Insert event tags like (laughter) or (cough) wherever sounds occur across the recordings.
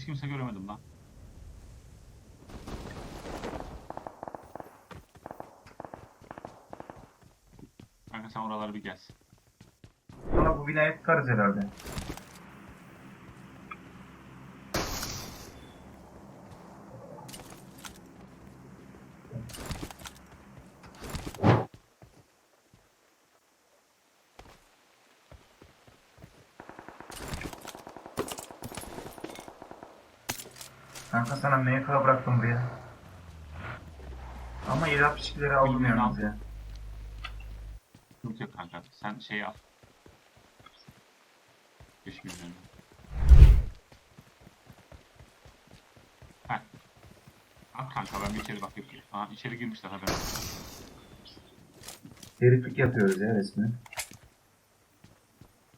Hiç kimse göremedim lan. Kanka sen oraları bir gez. Sonra bu binaya tutarız herhalde. Kanka sana MK bıraktım buraya. Ama 762'leri aldım Bilmiyorum, yalnız ya. Yok yok kanka. Sen şeyi al. Beş milyon. Heh. At kanka ben bir içeri bakayım. Aa içeri girmişler haber. Heriflik yapıyoruz ya resmen.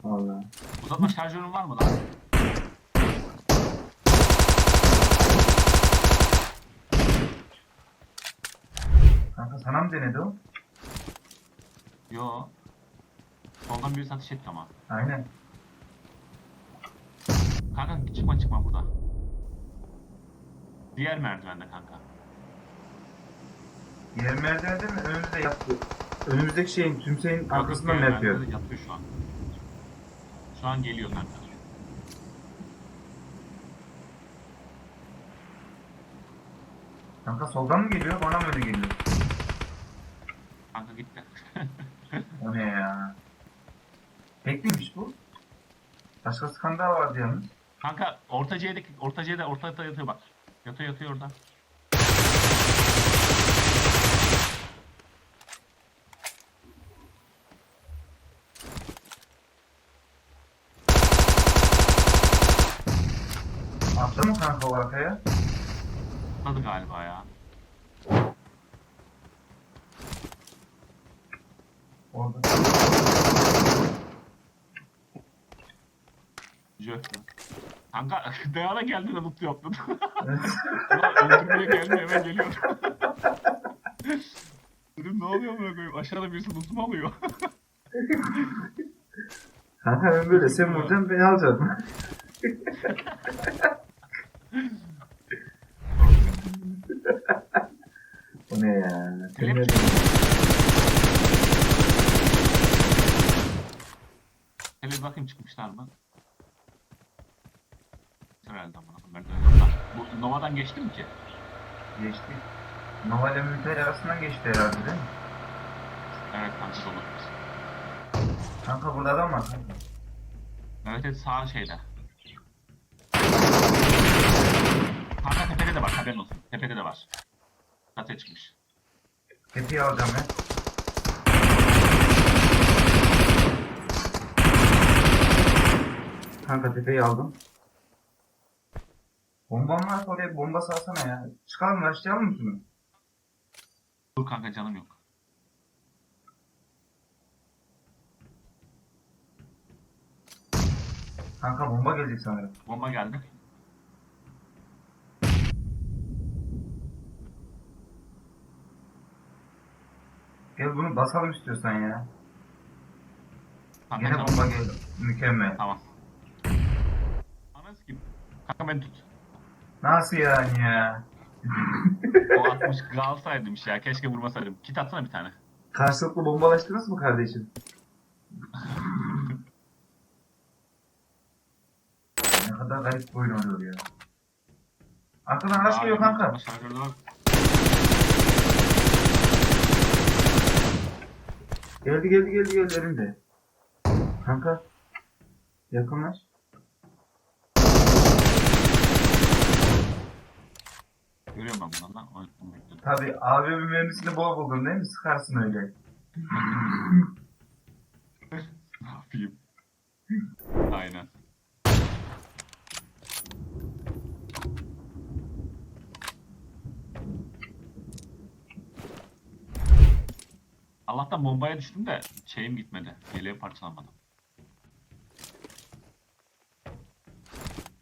Vallahi. Uzatma şarjörün var mı lan? Kanka sana mı denedi o? Yo. Soldan bir satış etti ama. Aynen. Kanka çıkma çıkma burada. Diğer merdivende kanka. Diğer merdivende mi? Önümüzde yaptı. Önümüzdeki şeyin tümseyin arkasından mı yapıyor? Yatıyor şu an. Şu an geliyor kanka. Kanka soldan mı geliyor? Bana mı öyle geliyor? Kanka gitti. O ne ya? Tek miymiş bu? Başka sıkan daha vardı yalnız. kanka orta C'deki orta C'de orta yatıyor, yatıyor bak. Yatıyor yatıyor orada. Attı mı kanka o arkaya? Atladı galiba ya. Orada. Jö. Kanka (laughs) Deyana geldi de mutlu yaptın. (laughs) Öldürmeye geldi hemen geliyor. (laughs) Dedim ne oluyor amına koyayım? Aşağıda birisi lootumu alıyor. kanka ben böyle sen vuracaksın beni alacaksın. o ne ya? Hele bir bakayım çıkmışlar mı? Herhalde koyayım. Ben de öyle- Bu Nova'dan geçti mi ki? Geçti. Nova ile Mülter arasından geçti herhalde değil mi? Evet kanka dolu. Kanka burada adam var. Evet evet sağ şeyde. Kanka tepede de var haberin olsun. Tepede de var. Çatıya çıkmış. Tepeyi alacağım ben. Kanka tepeyi aldım. Bombam var oraya bomba salsana ya. Çıkalım başlayalım mı şunu? Dur kanka canım yok. Kanka bomba gelecek sanırım. Bomba geldi. Gel bunu basalım istiyorsan ya. Kanka Yine bomba geldi. Mükemmel. Tamam. Anası gibi. Kanka beni tut. Nasıl yani ya? O 60 kalsaydım ya. Keşke vurmasaydım. Kit atsana bir tane. Karşılıklı bombalaştınız mı kardeşim? (laughs) ne kadar garip bir oyun oluyor ya. Arkadan araç geliyor kanka. Şarjörde var. Geldi geldi geldi geldi elinde. Kanka. Yakınlaş. Görüyorum ben bundan lan. Tabi abimin mühendisini bol buldun değil mi? Sıkarsın öyle. (laughs) Ne yapayım? Aynen. Allah'tan bombaya düştüm de şeyim gitmedi. Yeleğim parçalanmadı.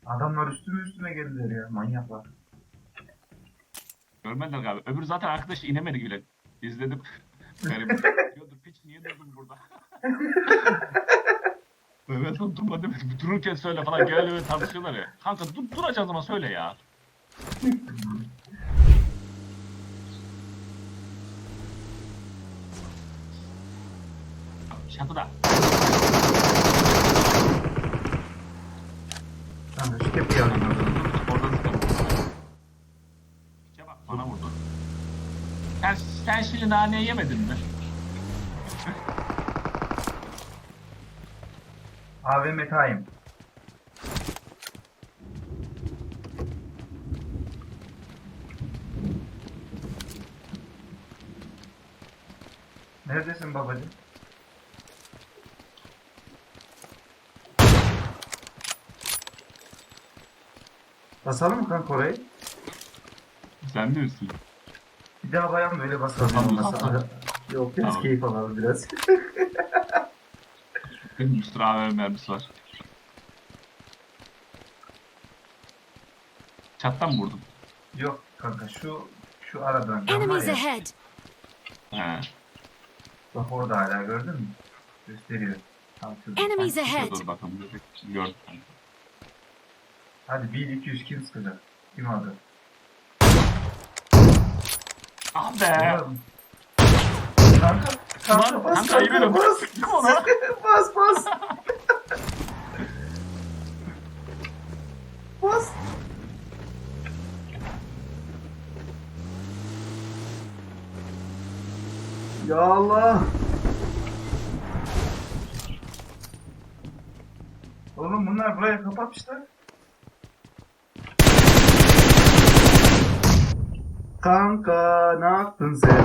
Adamlar üstüme üstüme geldiler ya. Manyaklar. Görmediler galiba. Öbürü zaten arkadaş inemedi bile. İzledim. (laughs) Yani diyordur piç niye durdun burada? (laughs) Mehmet oğlum durma demedim. Dururken söyle falan gel öyle tartışıyorlar ya. Kanka dur, duracağın zaman söyle ya. Çatıda. Tamam şu tepeyi alayım o zaman. Orada sıkıntı. İşte bak bana vurdu. Sen, şimdi nane yemedin mi? AVM time. Neredesin babacığım? Basalım mı kanka orayı? Sen bilirsin. Bir daha bayan böyle basalım. Tamam, tamam. Yok biraz Tamam. keyif alalım biraz. (laughs) Benim üstüne AVM mermisi var. Çattan mı vurdun? Yok kanka şu şu aradan. Enemies ahead! He. Bak orada hala gördün mü? Gösteriyor. Enemies ahead! Dur bakalım. Gördüm. Hadi 1 200 kim sıkacak? Kim aldı? Ah be! Kanka, kanka bas kanka, kanka, bas. (laughs) bas bas. bas. Ya Allah. Oğlum bunlar buraya kapatmışlar. Kanka ne yaptın sen? (laughs)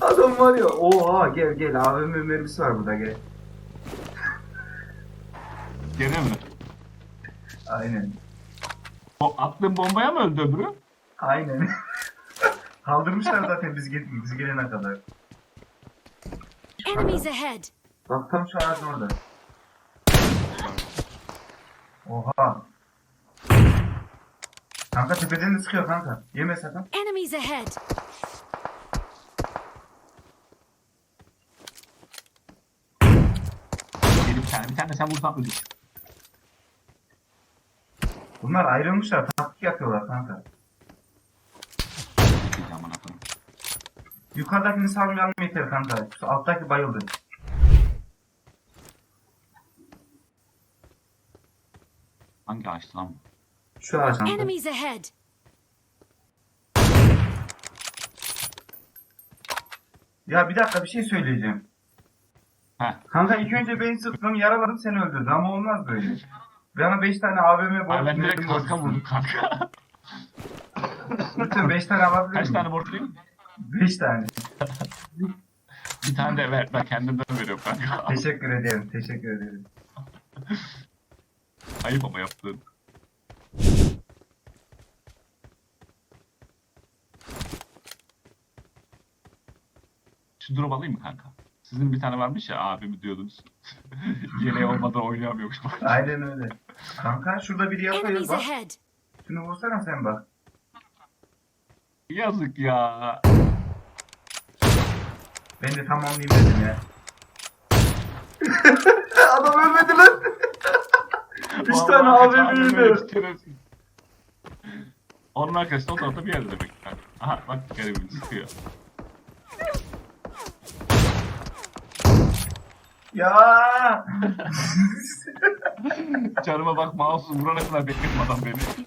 Adam var ya oha gel gel AVM mermisi var burada gel. Gene mi? Aynen. O attığın bombaya mı öldü öbürü? Aynen. (laughs) Kaldırmışlar zaten biz, gel biz gelene kadar. Enemies ahead! Bak tam şu ağacın orada. Oha. Kanka tepeden de sıkıyor kanka. Yeme sakın. Enemies ahead! Yedi bir tane. Bir tane sen vursan öldür. Bunlar ayrılmışlar. Taktik yapıyorlar kanka. Yukarıdakini salmayalım yeter kanka. Şu alttaki bayıldı. Hangi ağaçtı lan bu? Şu ağaç. Enemies ahead! Ya bir dakika bir şey söyleyeceğim. Heh. Kanka ilk önce beni sıktın yaraladım seni öldürdü ama olmaz böyle. Bana 5 tane AVM borç ben direkt borçlusun. vurdum kanka. Lütfen 5 tane alabilir Kaç tane borçluyum? 5 tane. Bir tane de ver. Ben kendimden veriyorum kanka. Teşekkür ederim. Teşekkür ederim. Ayıp ama yaptığın. Şu drop alayım mı kanka? Sizin bir tane varmış ya abimi diyordunuz. (laughs) Yeleği olmadan oynayamıyormuş. (laughs) Aynen öyle. Kanka şurada biri Enemies bak. ahead! Şunu vursana sen bak. Yazık ya. Ben de tamamlayayım dedim ya. (laughs) Adam ölmedi lan. 3 tane Vallahi AVM abim yedi. öyle şerefsiz. Onun arkasında o tarafta bir yerde demek ki. Aha bak garibim sıkıyor. Ya. (laughs) Canıma bak mouse'u vurana kadar bekletme adam beni.